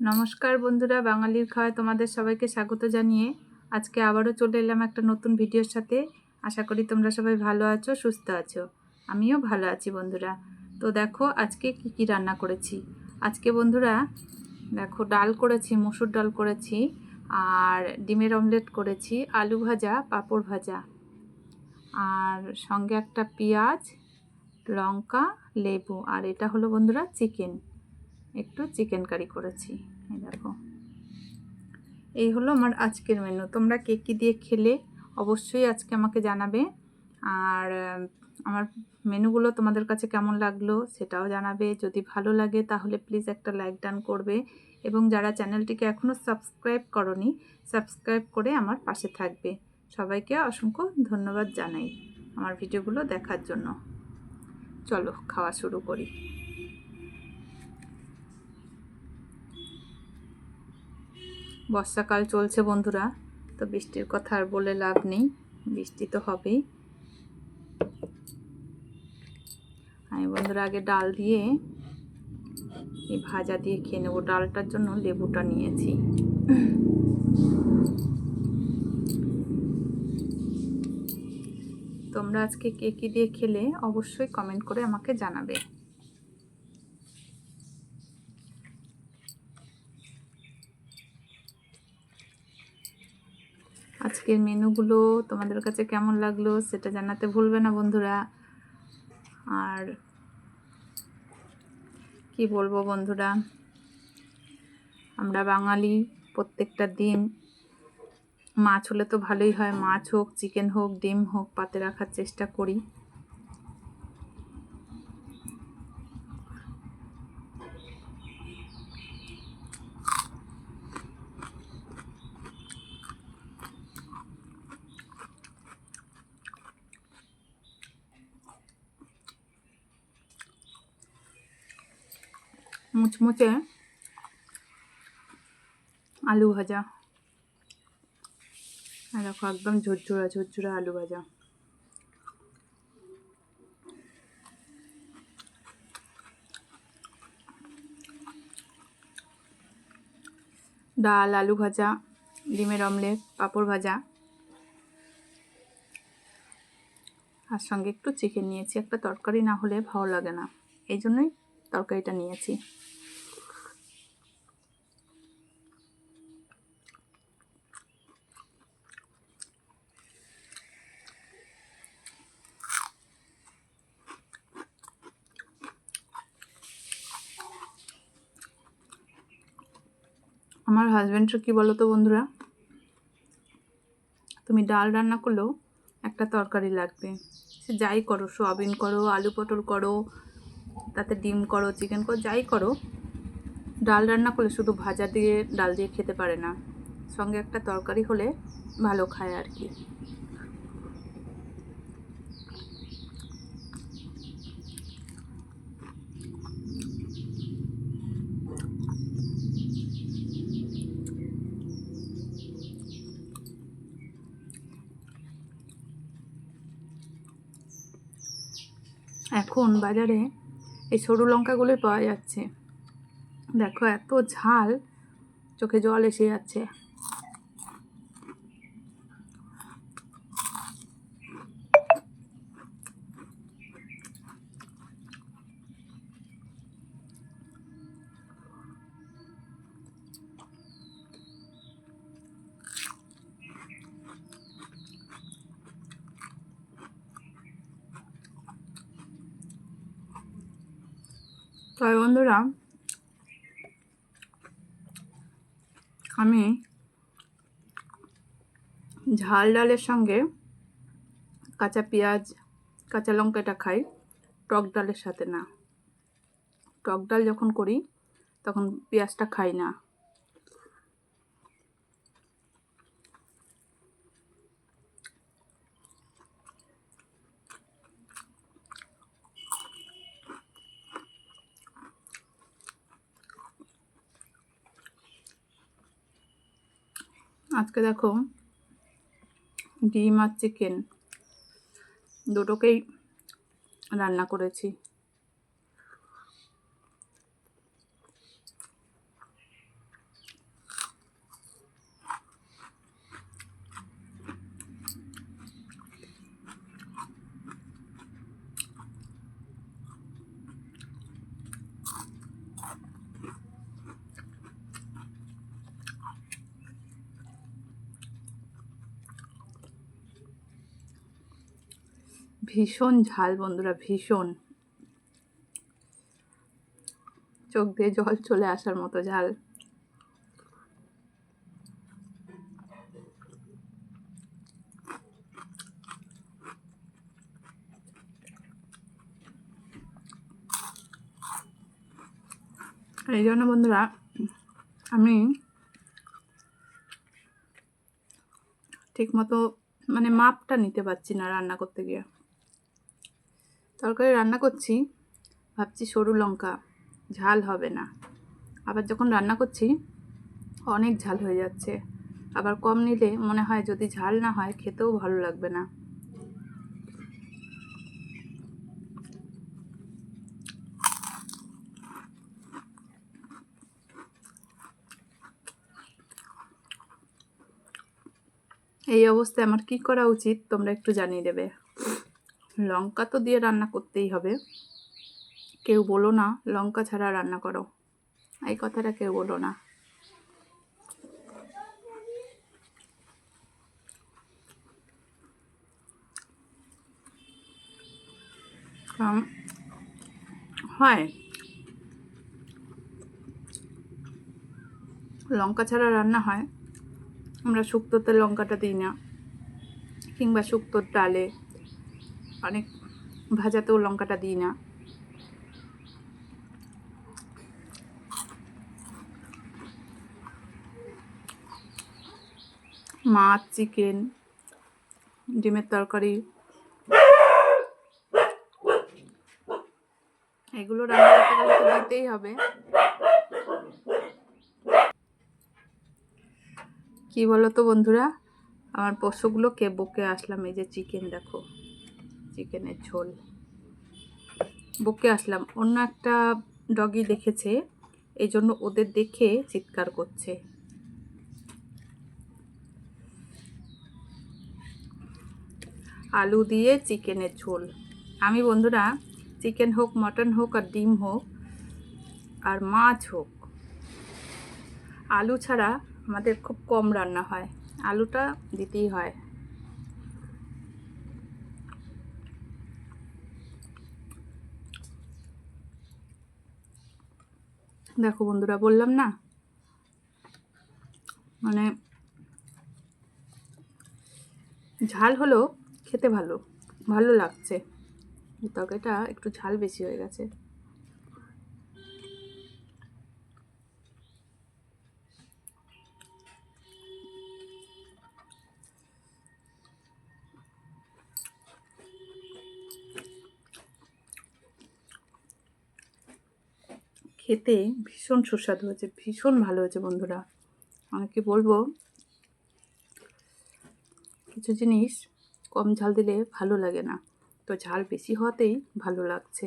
নমস্কার বন্ধুরা, বাঙালির খাওয়ায় তোমাদের সবাইকে স্বাগত জানিয়ে আজকে আবারও চলে এলাম একটা নতুন ভিডিওর সাথে। আশা করি তোমরা সবাই ভালো আছো, সুস্থ আছো। আমিও ভালো আছি বন্ধুরা। তো দেখো, আজকে কি কি রান্না করেছি। আজকে বন্ধুরা, দেখো, ডাল করেছি, মসুর ডাল করেছি, আর ডিমের অমলেট করেছি, আলু ভাজা, পাঁপড় ভাজা। আর সঙ্গে একটা পেঁয়াজ, লঙ্কা, লেবু, আর এটা হলো বন্ধুরা, চিকেন। একটু চিকেন কারি করেছি। এই দেখো। এই হলো আমার আজকের মেনু তোমরা কে কী দিয়ে খেলে অবশ্যই আজকে আমাকে জানাবে। আর আমার মেনুগুলো তোমাদের কাছে কেমন লাগল সেটাও জানাবে। যদি ভালো লাগে তাহলে প্লিজ একটা লাইক ডান করবে। এবং যারা চ্যানেলটিকে এখনও সাবস্ক্রাইব করনি সাবস্ক্রাইব করে আমার পাশে থাকবে। সবাইকে অসংখ্য ধন্যবাদ জানাই আমার ভিডিওগুলো দেখার জন্য। চলো, খাওয়া শুরু করি। বর্ষাকাল চলছে বন্ধুরা, তো বৃষ্টির কথা আর বলে লাভ নেই, বৃষ্টি তো হবেই। আমি বন্ধুরা আগে ডাল দিয়ে এই ভাজা দিয়ে খেয়ে নেব। ডালটার জন্য লেবুটা নিয়েছি। তোমরা আজকে কে কী দিয়ে খেলে অবশ্যই কমেন্ট করে আমাকে জানাবে। আজকের মেনুগুলো তোমাদের কাছে কেমন লাগল সেটা জানাতে ভুলবে না বন্ধুরা। আর কি বলব বন্ধুরা? আমরা বাঙালি প্রত্যেকটা দিন, মাছ হলে তো ভালোই হয়। মাছ হোক, চিকেন হোক, ডিম হোক, পাতে রাখার চেষ্টা করি। মুচমুচে আলু ভাজা। আর দেখো একদম ঝুরঝুরা ঝুরঝুরা আলু ভাজা। ডাল, আলু ভাজা, ডিমের অমলেট, পাঁপড় ভাজা। আর সঙ্গে একটু চিকেন নিয়েছি। একটা তরকারি না হলে ভালো লাগে না। এই জন্যই তরকারিটা নিয়েছি। আমার হাজব্যান্ডের কী বলো তো বন্ধুরা? তুমি ডাল রান্না করলেও একটা তরকারি লাগবে। সে যাই করো, সোয়াবিন করো, আলু পটল করো, তাতে ডিম করো চিকেন করো, যাই করো। ডাল রান্না করলে শুধু ভাজা দিয়ে, ডাল দিয়ে খেতে পারে না। সঙ্গে একটা তরকারি হলে ভালো খায় আর কি। এখন বাজারে এই সরু লঙ্কাগুলোই পাওয়া যাচ্ছে। দেখো এত ঝাল চোখে জল এসে যাচ্ছে। তবে বন্ধুরা, আমি ঝাল ডালের সঙ্গে কাঁচা পেঁয়াজ, কাঁচা লঙ্কাটা খাই, টক ডালের সাথে না। টক ডাল যখন করি, তখন পেঁয়াজটা খাই না। আজকে দেখো ডিম আর চিকেন দুটোকেই রান্না করেছি। ভীষণ ঝাল বন্ধুরা, ভীষণ। চোখ দিয়ে জল চলে আসার মতো ঝাল। এই জন্য বন্ধুরা, আমি ঠিক মতো মানে মাপটা নিতে পারছি না রান্না করতে গিয়ে। তরকারি রান্না করছি, ভাবছি সরু লঙ্কা, ঝাল হবে না। আবার যখন রান্না করছি, অনেক ঝাল হয়ে যাচ্ছে। আবার কম নিলে মনে হয় যদি ঝাল না হয়, খেতেও ভালো লাগবে না। এই অবস্থায় আমার কি করা উচিত, তোমরা একটু জানিয়ে দেবে। লঙ্কা তো দিয়ে রান্না করতেই হবে। কেউ বলো না, লঙ্কা ছাড়া রান্না করো। এই কথাটা কেউ বলো না। হয়। লঙ্কা ছাড়া রান্না হয়। আমরা শুক্তোতে লঙ্কাটা দিই না, কিংবা শুক্তোর ডালে। অনেক ভাজাতেও লঙ্কাটা দিই না। মাছ, চিকেন, ডিমের তরকারি। এগুলো রান্না হবে। কি বলো তো বন্ধুরা? আমার পশুগুলোকে বকে আসলাম, এই যে চিকেন দেখো। চিকেনের ঝোল। বকে আসলাম। অন্য একটা ডগি দেখেছে এই জন্য ওদের দেখে চিৎকার করছে। আলু দিয়ে চিকেনের ঝোল। আমি বন্ধুরা, চিকেন হোক, মটন হোক, আর ডিম হোক, আর মাছ হোক, আলু ছাড়া আমাদের খুব কম রান্না হয়। আলুটা দিতেই হয়। দেখো বন্ধুরা, বললাম না? মানে ঝাল হলো খেতে ভালো ভালো লাগছে। তরকারিটা একটু ঝাল বেশি হয়ে গেছে। খেতে ভীষণ সুস্বাদু হয়েছে, ভীষণ ভালো হয়েছে বন্ধুরা। অনেকে বলব, কিছু জিনিস কম ঝাল দিলে ভালো লাগে না। তো ঝাল বেশি হওয়াতেই ভালো লাগছে।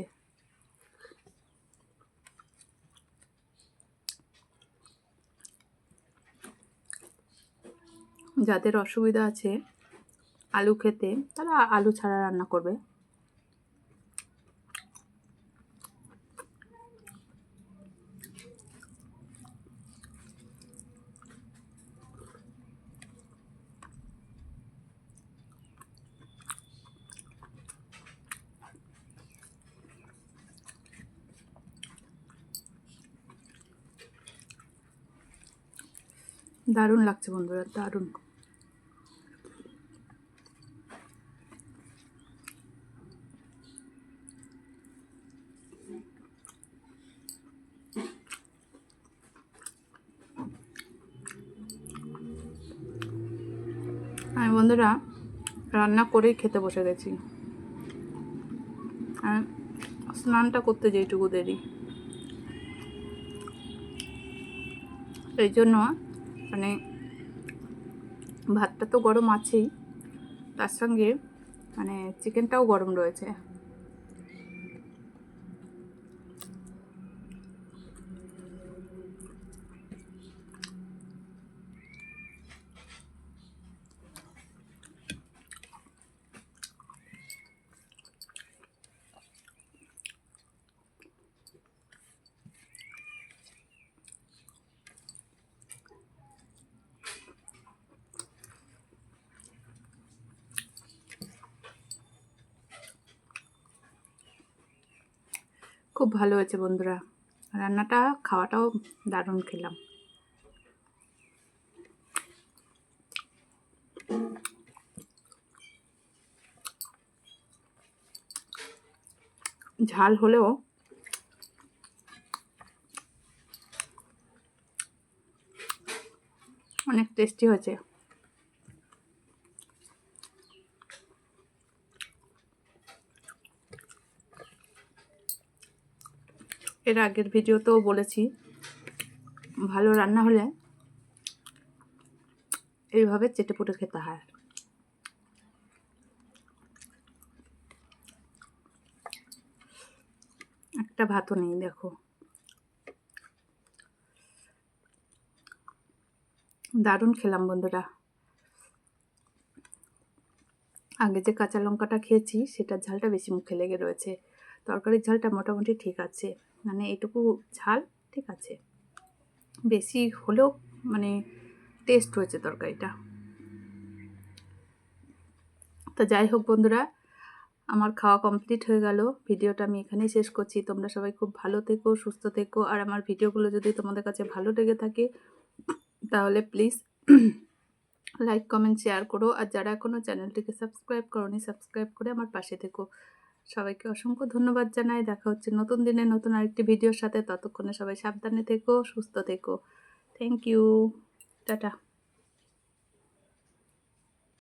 যাদের অসুবিধা আছে আলু খেতে, তারা আলু ছাড়া রান্না করবে। দারুণ লাগছে বন্ধুরা, দারুণ। আমি বন্ধুরা রান্না করেই খেতে বসে গেছি। আর স্নানটা করতে যেটুকু দেরি। এই জন্য মানে ভাতটা তো গরম আছেই তার সঙ্গে মানে চিকেনটাও গরম রয়েছে। খুব ভালো হয়েছে বন্ধুরা। রান্নাটা খাওয়াটাও দারুণ খেলাম। ঝাল হলেও অনেক টেস্টি হয়েছে। এর আগের ভিডিওতেও বলেছি, ভালো রান্না হলে এইভাবে চেটে পুটে খেতে হয়। একটা ভাতও নেই, দেখো। দারুণ খেলাম বন্ধুরা। আগে যে কাঁচা লঙ্কাটা খেয়েছি, সেটার ঝালটা বেশি মুখে লেগে রয়েছে। তরকারির ঝালটা মোটামুটি ঠিক আছে। মানে এটুকু ঝাল, ঠিক আছে। বেশি হলেও মানে টেস্ট হয়েছে তরকারিটা। তো যাই হোক বন্ধুরা, আমার খাওয়া কমপ্লিট হয়ে গেল। ভিডিওটা আমি এখানেই শেষ করছি। তোমরা সবাই খুব ভালো থেকো, সুস্থ থেকো। আর আমার ভিডিওগুলো যদি তোমাদের কাছে ভালো লেগে থাকে, তাহলে প্লিজ লাইক কমেন্ট শেয়ার করো। আর যারা এখনও চ্যানেলটিকে সাবস্ক্রাইব করোনি সাবস্ক্রাইব করে আমার পাশে থেকো। সবাইকে অসংখ্য ধন্যবাদ জানাই। দেখা হচ্ছে নতুন দিনে নতুন আরেকটি ভিডিওর সাথে। ততক্ষণে সবাই সাবধানে থেকো, সুস্থ থেকো। Thank you tata.